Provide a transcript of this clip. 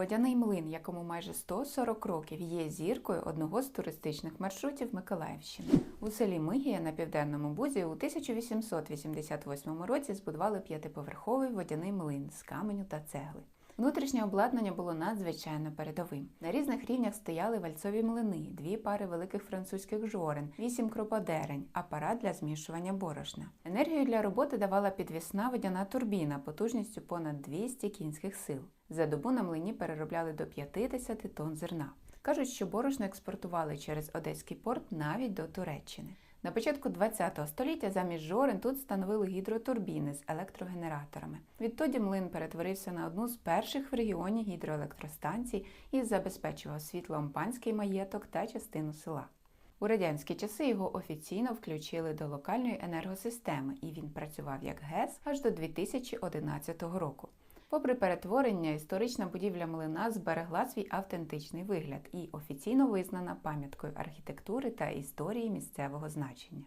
Водяний млин, якому майже 140 років, є зіркою одного з туристичних маршрутів Миколаївщини. У селі Мигія на південному бузі у 1888 році збудували п'ятиповерховий водяний млин з каменю та цегли. Внутрішнє обладнання було надзвичайно передовим. На різних рівнях стояли вальцові млини, дві пари великих французьких жорен, вісім кроподерень, апарат для змішування борошна. Енергію для роботи давала підвісна водяна турбіна потужністю понад 200 кінських сил. За добу на млині переробляли до 50 тонн зерна. Кажуть, що борошно експортували через Одеський порт навіть до Туреччини. На початку ХХ століття замість жорен тут встановили гідротурбіни з електрогенераторами. Відтоді млин перетворився на одну з перших в регіоні гідроелектростанцій і забезпечував світлом панський маєток та частину села. У радянські часи його офіційно включили до локальної енергосистеми, і він працював як ГЕС аж до 2011 року. Попри перетворення, історична будівля млина зберегла свій автентичний вигляд і офіційно визнана пам'яткою архітектури та історії місцевого значення.